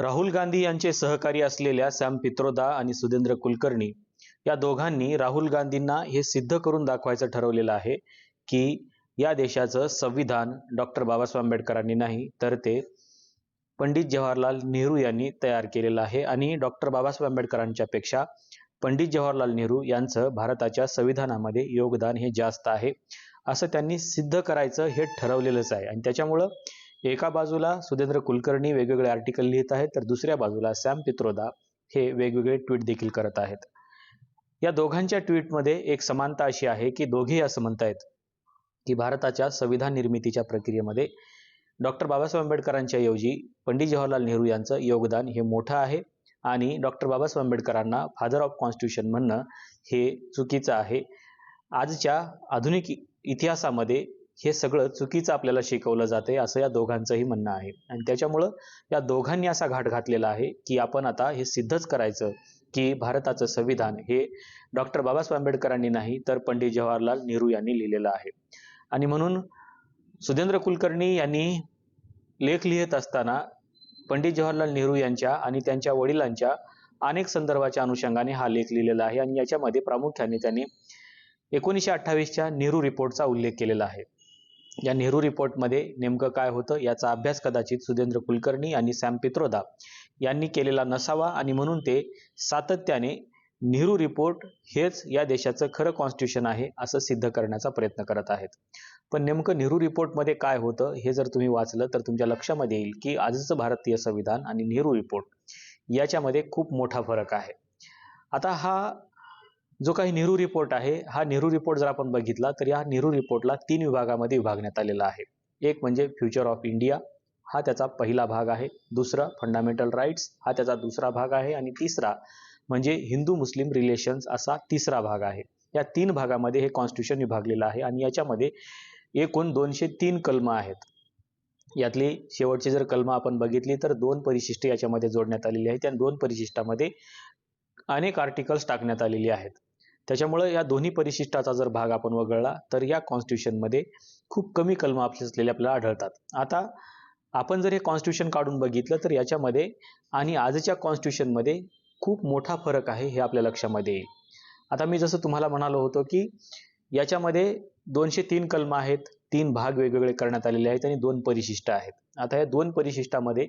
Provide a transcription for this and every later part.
राहुल गांधी यांचे सहकारी असलेल्या सॅम पित्रोदा आणि सुदेंद्र कुलकर्णी या दोघांनी राहुल गांधींना हे सिद्ध करून दाखवायचं ठरवलेलं आहे की या देशाचं संविधान डॉक्टर बाबासाहेब आंबेडकरांनी नाही तर ते पंडित जवाहरलाल नेहरू यांनी तयार केलेलं आहे. आणि डॉक्टर बाबासाहेब आंबेडकरांच्या पेक्षा पंडित जवाहरलाल नेहरू यांचं भारताच्या संविधानामध्ये योगदान हे जास्त आहे. असं त्यांनी सिद्ध करायचं हे ठरवलेलंच आहे. आणि त्याच्यामुळं एका बाजूला सुधेंद्र कुलकर्णी वेगवेगळे आर्टिकल लिहित आहेत तर दुसऱ्या बाजूला सॅम पित्रोदा हे वेगवेगळे ट्विट देखील करत आहेत. या दोघांच्या ट्विटमध्ये एक समानता अशी आहे की दोघेही असं म्हणतायत की भारताच्या संविधान निर्मितीच्या प्रक्रियेमध्ये डॉक्टर बाबासाहेब आंबेडकरांच्या ऐवजी पंडित जवाहरलाल नेहरू यांचं योगदान हे मोठं आहे आणि डॉक्टर बाबासाहेब आंबेडकरांना फादर ऑफ कॉन्स्टिट्यूशन म्हणणं हे चुकीचं आहे. आजच्या आधुनिक इतिहासामध्ये हे सगळं चुकीचं आपल्याला शिकवलं जाते असं या दोघांचंही म्हणणं आहे. आणि त्याच्यामुळं या दोघांनी असा घाट घातलेला आहे की आपण आता हे सिद्धच करायचं की भारताचं संविधान हे डॉक्टर बाबासाहेब आंबेडकरांनी नाही तर पंडित जवाहरलाल नेहरू यांनी लिहिलेलं आहे. आणि म्हणून सुधेंद्र कुलकर्णी यांनी लेख लिहित असताना पंडित जवाहरलाल नेहरू यांच्या आणि त्यांच्या वडिलांच्या अनेक संदर्भाच्या अनुषंगाने हा लेख लिहिलेला आहे. आणि याच्यामध्ये प्रामुख्याने त्यांनी एकोणीसशे अठ्ठावीसच्या नेहरू रिपोर्टचा उल्लेख केलेला आहे. या नेहरू रिपोर्टमध्ये नेमकं काय होतं याचा अभ्यास कदाचित सुधेंद्र कुलकर्णी आणि सॅम पित्रोदा यांनी केलेला नसावा आणि म्हणून ते सातत्याने नेहरू रिपोर्ट हेच या देशाचं खरं कॉन्स्टिट्यूशन आहे असं सिद्ध करण्याचा प्रयत्न करत आहेत. पण नेमकं नेहरू रिपोर्टमध्ये काय होतं हे जर तुम्ही वाचलं तर तुमच्या लक्षामध्ये येईल की आजचं भारतीय संविधान आणि नेहरू रिपोर्ट याच्यामध्ये खूप मोठा फरक आहे. आता हा जो काही नेहरू रिपोर्ट आहे हा नेहरू रिपोर्ट जर आपण बघितला तर या नेहरू रिपोर्टला तीन विभागामध्ये विभागण्यात आलेला आहे. एक म्हणजे फ्युचर ऑफ इंडिया हा त्याचा पहिला भाग आहे. दुसरा फंडामेंटल राईट्स हा त्याचा दुसरा भाग आहे. आणि तिसरा म्हणजे हिंदू मुस्लिम रिलेशन्स असा तिसरा भाग आहे. या तीन भागामध्ये हे कॉन्स्टिट्यूशन विभागलेलं आहे आणि याच्यामध्ये एकूण दोनशे तीन कलमं आहेत. यातली शेवटची जर कलमं आपण बघितली तर दोन परिशिष्ट याच्यामध्ये जोडण्यात आलेली आहेत. त्या दोन परिशिष्टामध्ये अनेक आर्टिकल्स टाकण्यात आलेली आहेत. त्याच्यामुळं या दोन्ही परिशिष्टाचा जर भाग आपण वगळला तर या कॉन्स्टिट्यूशनमध्ये खूप कमी कलमं असलेले आपल्याला आढळतात. आता आपण जर हे कॉन्स्टिट्यूशन काढून बघितलं तर याच्यामध्ये आणि आजच्या कॉन्स्टिट्यूशनमध्ये खूप मोठा फरक आहे हे आपल्या लक्षामध्ये येईल. आता मी जसं तुम्हाला म्हणालो होतो की याच्यामध्ये दोनशे तीन कलमं आहेत तीन भाग वेगवेगळे करण्यात आलेले आहेत आणि दोन परिशिष्ट आहेत. आता या दोन परिशिष्टामध्ये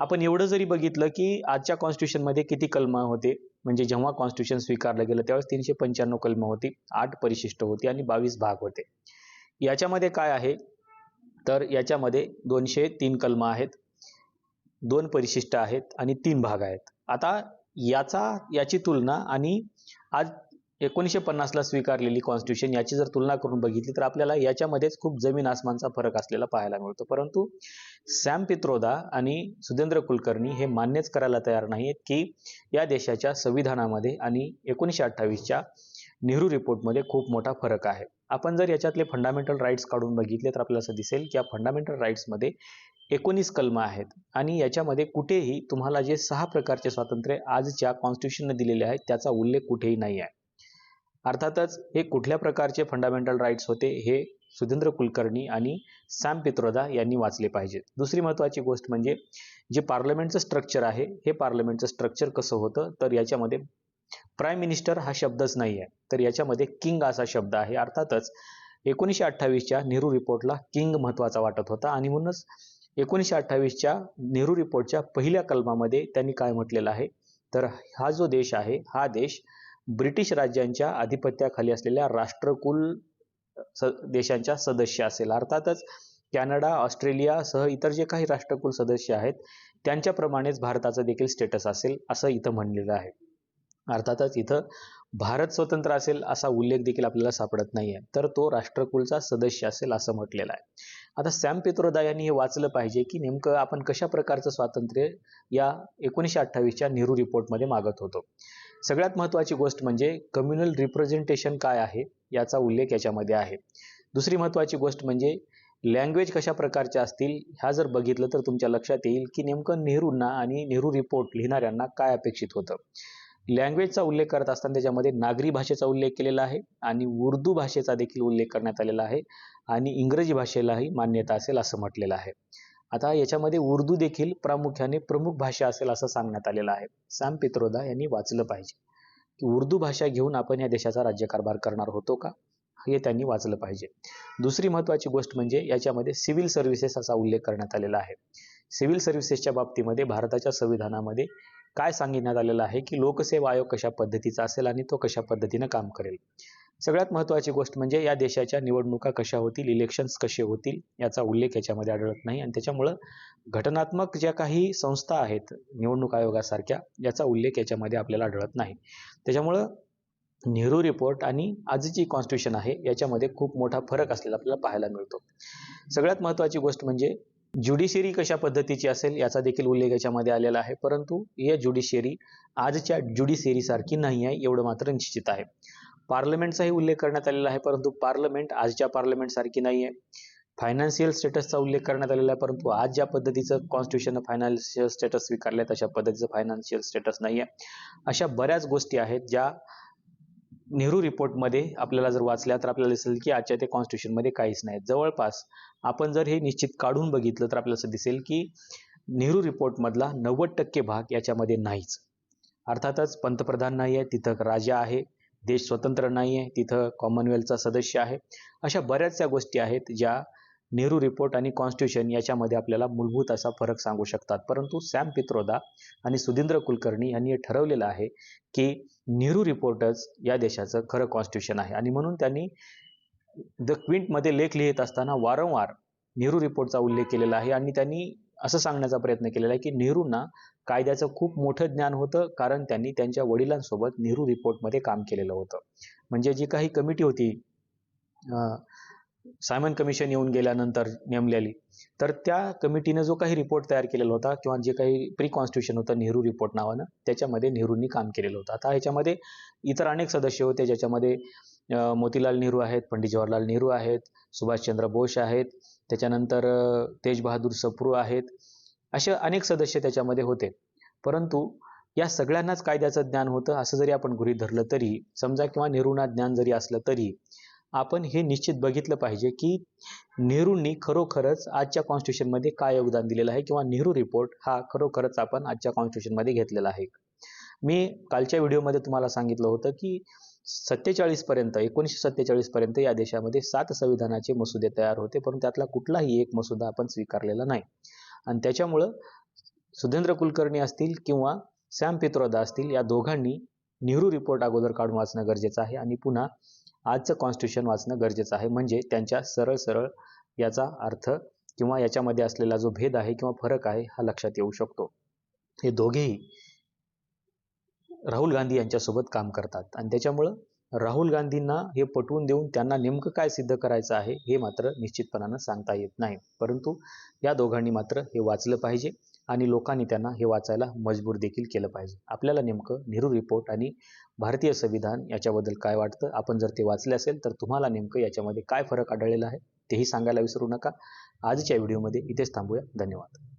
आपण एवढं जरी बघितलं की आजच्या कॉन्स्टिट्यूशनमध्ये किती कलमं होते म्हणजे जेव्हा कॉन्स्टिट्यूशन स्वीकारलं गेलं त्यावेळेस तीनशे पंच्याण्णव कलम होती आठ परिशिष्ट होती आणि बावीस भाग होते. याच्यामध्ये काय आहे? तर याच्यामध्ये दोनशे तीन कलम आहेत दोन परिशिष्ट आहेत आणि तीन भाग आहेत. आता याचा याची तुलना आणि आज एकोणीसशे पन्नासला स्वीकारलेली कॉन्स्टिट्यूशन याची जर तुलना करून बघितली तर आपल्याला याच्यामध्येच खूप जमीन आसमानचा फरक असलेला पाहायला मिळतो. परंतु सॅम पित्रोदा आणि सुधेंद्र कुलकर्णी हे मान्यच करायला तयार नाहीत की या देशाच्या संविधानामध्ये आणि एकोणीसशे अठ्ठावीसच्या नेहरू रिपोर्टमध्ये खूप मोठा फरक आहे. आपण जर याच्यातले फंडामेंटल राईट्स काढून बघितले तर आपल्याला असं दिसेल की या फंडामेंटल राईट्समध्ये एकोणीस कलमं आहेत आणि याच्यामध्ये कुठेही तुम्हाला जे सहा प्रकारचे स्वातंत्र्य आजच्या कॉन्स्टिट्यूशनने दिलेले आहेत त्याचा उल्लेख कुठेही नाही आहे. अर्थातच हे कुठल्या प्रकारचे फंडामेंटल राईट्स होते हे सुधींद्र कुलकर्णी आणि सॅम पित्रोदा यांनी वाचले पाहिजेत. दुसरी महत्त्वाची गोष्ट म्हणजे जे पार्लमेंटचं स्ट्रक्चर आहे हे पार्लमेंटचं स्ट्रक्चर कसं होतं? तर याच्यामध्ये प्राईम मिनिस्टर हा शब्दच नाही आहे तर याच्यामध्ये किंग असा शब्द आहे. अर्थातच एकोणीसशे अठ्ठावीसच्या नेहरू रिपोर्टला किंग महत्त्वाचा वाटत होता आणि म्हणूनच एकोणीसशे अठ्ठावीसच्या नेहरू रिपोर्टच्या पहिल्या कलमामध्ये त्यांनी काय म्हटलेलं आहे? तर हा जो देश आहे हा देश ब्रिटिश राज्यांच्या आधिपत्याखाली असलेल्या राष्ट्रकुल स देशांच्या सदस्य असेल. अर्थातच कॅनडा ऑस्ट्रेलियासह इतर जे काही राष्ट्रकुल सदस्य आहेत त्यांच्याप्रमाणेच भारताचं देखील स्टेटस असेल असं इथं म्हणलेलं आहे. अर्थातच इथं भारत स्वतंत्र असेल असा उल्लेख देखील आपल्याला सापडत नाही आहे तर तो राष्ट्रकुलचा सदस्य असेल असं म्हटलेलं आहे. आता सॅम पित्रोदा यांनी हे वाचलं पाहिजे की नेमकं आपण कशा प्रकारचं स्वातंत्र्य या एकोणीसशे अठ्ठावीसच्या नेहरू रिपोर्टमध्ये मागत होतो? सगळ्यात महत्त्वाची गोष्ट म्हणजे कम्युनल रिप्रेझेंटेशन काय आहे याचा उल्लेख याच्यामध्ये आहे. दुसरी महत्त्वाची गोष्ट म्हणजे लँग्वेज कशा प्रकारच्या असतील ह्या जर बघितलं तर तुमच्या लक्षात येईल की नेमकं नेहरूंना आणि नेहरू रिपोर्ट लिहिणाऱ्यांना काय अपेक्षित होतं. लँग्वेजचा उल्लेख करत असताना त्याच्यामध्ये नागरी भाषेचा उल्लेख केलेला आहे आणि उर्दू भाषेचा देखील उल्लेख करण्यात आलेला आहे आणि इंग्रजी भाषेलाही मान्यता असेल असं म्हटलेलं आहे. आता याच्यामध्ये उर्दू देखील प्रामुख्याने प्रमुख भाषा असेल असं सांगण्यात आलेलं आहे. सॅम पित्रोदा यांनी वाचलं पाहिजे. की उर्दू भाषा घेऊन आपण या देशाचा राज्यकारभार करणार होतो का? हे त्यांनी वाचलं पाहिजे. दुसरी महत्त्वाची गोष्ट म्हणजे याच्यामध्ये सिव्हिल सर्व्हिसेस असा उल्लेख करण्यात आलेला आहे. सिव्हिल सर्व्हिसेसच्या बाबतीमध्ये भारताच्या संविधानामध्ये काय सांगण्यात आलेलं आहे? की लोकसेवा आयोग कशा पद्धतीचा असेल आणि तो कशा पद्धतीनं काम करेल? सगळ्यात महत्त्वाची गोष्ट म्हणजे या देशाच्या निवडणुका कशा होतील इलेक्शन्स कसे होतील याचा उल्लेख याच्यामध्ये आढळत नाही. आणि त्याच्यामुळं घटनात्मक ज्या काही संस्था आहेत निवडणूक आयोगासारख्या याचा उल्लेख याच्यामध्ये आपल्याला आढळत नाही. त्याच्यामुळं नेहरू रिपोर्ट आणि आजची कॉन्स्टिट्यूशन आहे याच्यामध्ये खूप मोठा फरक असलेला आपल्याला पाहायला मिळतो. सगळ्यात महत्त्वाची गोष्ट म्हणजे ज्युडिशियरी कशा पद्धतीची असेल याचा देखील उल्लेख याच्यामध्ये आलेला आहे. परंतु ही ज्युडिशियरी आजच्या ज्युडिशियरीसारखी नाही आहे एवढं मात्र निश्चित आहे. पार्लमेंटचाही उल्लेख करण्यात आलेला आहे परंतु पार्लमेंट आजच्या पार्लमेंटसारखी नाही आहे फायनान्शियल स्टेटसचा उल्लेख करण्यात आलेला आहे परंतु आज ज्या पद्धतीचं कॉन्स्टिट्यूशन फायनान्शियल स्टेटस स्वीकारले तशा पद्धतीचं फायनान्शियल स्टेटस नाही आहे अशा बऱ्याच गोष्टी आहेत ज्या नेहरू रिपोर्टमध्ये आपल्याला जर वाचल्या तर आपल्याला दिसेल की आजच्या ते कॉन्स्टिट्यूशनमध्ये काहीच नाही. जवळपास आपण जर हे निश्चित काढून बघितलं तर आपल्याला असं दिसेल की नेहरू रिपोर्टमधला नव्वद टक्के भाग याच्यामध्ये नाहीच. अर्थातच पंतप्रधान नाही आहे तिथं राजा आहे. देश स्वतंत्र नाही आहे तिथं कॉमनवेल्थचा सदस्य आहे. अशा बऱ्याचशा गोष्टी आहेत ज्या नेहरू रिपोर्ट आणि कॉन्स्टिट्यूशन याच्यामध्ये आपल्याला मूलभूत असा फरक सांगू शकतात. परंतु सॅम पित्रोदा आणि सुधींद्र कुलकर्णी यांनी हे ठरवलेलं आहे की नेहरू रिपोर्टच या देशाचं खरं कॉन्स्टिट्यूशन आहे. आणि म्हणून त्यांनी द क्विंटमध्ये लेख लिहित असताना वारंवार नेहरू रिपोर्टचा उल्लेख केलेला आहे. आणि त्यांनी असं सांगण्याचा प्रयत्न केलेला आहे की नेहरूंना कायद्याचं खूप मोठं ज्ञान होतं कारण त्यांनी त्यांच्या वडिलांसोबत नेहरू रिपोर्टमध्ये काम केलेलं होतं. म्हणजे जी काही कमिटी होती सायमन कमिशन येऊन गेल्यानंतर नेमलेली तर त्या कमिटीनं जो काही रिपोर्ट तयार केलेला होता किंवा जे काही प्री कॉन्स्टिट्यूशन होतं नेहरू रिपोर्ट नावानं त्याच्यामध्ये नेहरूंनी काम केलेलं होतं. आता ह्याच्यामध्ये इतर अनेक सदस्य होते ज्याच्यामध्ये मोतीलाल नेहरू आहेत पंडित जवाहरलाल नेहरू आहेत सुभाषचंद्र बोस आहेत त्याच्यानंतर तेज बहादूर सप्रू आहेत असे अनेक सदस्य त्याच्यामध्ये होते. परंतु या सगळ्यांनाच कायद्याचं ज्ञान होतं असं जरी आपण गृहीत धरलं तरी समजा किंवा नेहरूंना ज्ञान जरी असलं तरी आपण हे निश्चित बघितलं पाहिजे की नेहरूंनी खरोखरच आजच्या कॉन्स्टिट्यूशनमध्ये काय योगदान दिलेलं आहे किंवा नेहरू रिपोर्ट हा खरोखरच आपण आजच्या कॉन्स्टिट्यूशनमध्ये घेतलेला आहे. मी कालच्या व्हिडिओमध्ये तुम्हाला सांगितलं होतं की सत्तेचाळीसपर्यंत एकोणीसशे सत्तेचाळीस पर्यंत या देशामध्ये सात संविधानाचे मसुदे तयार होते परंतु त्यातला कुठलाही एक मसुदा आपण स्वीकारलेला नाही. आणि त्याच्यामुळं सुधेंद्र कुलकर्णी असतील किंवा सॅम पित्रोदा असतील या दोघांनी नेहरू रिपोर्ट अगोदर काढून वाचणं गरजेचं आहे आणि पुन्हा आजचं कॉन्स्टिट्यूशन वाचणं गरजेचं आहे. म्हणजे त्यांच्या सरळ सरळ याचा अर्थ किंवा याच्यामध्ये असलेला जो भेद आहे किंवा फरक आहे हा लक्षात येऊ शकतो. हे दोघेही राहुल गांधी यांच्यासोबत काम करतात. आणि त्याच्यामुळं राहुल गांधींना हे पटवून देऊन त्यांना नेमकं काय सिद्ध करायचं आहे हे मात्र निश्चितपणानं सांगता येत नाही. परंतु या दोघांनी मात्र हे वाचलं पाहिजे आणि लोकांनी त्यांना हे वाचायला मजबूर देखील केलं पाहिजे. आपल्याला नेमकं नेहरू रिपोर्ट आणि भारतीय संविधान याच्याबद्दल काय वाटतं? आपण जर ते वाचले असेल तर तुम्हाला नेमकं याच्यामध्ये काय फरक आढळलेला आहे? तेही सांगायला विसरू नका. आजच्या व्हिडिओमध्ये इथेच थांबूया. धन्यवाद.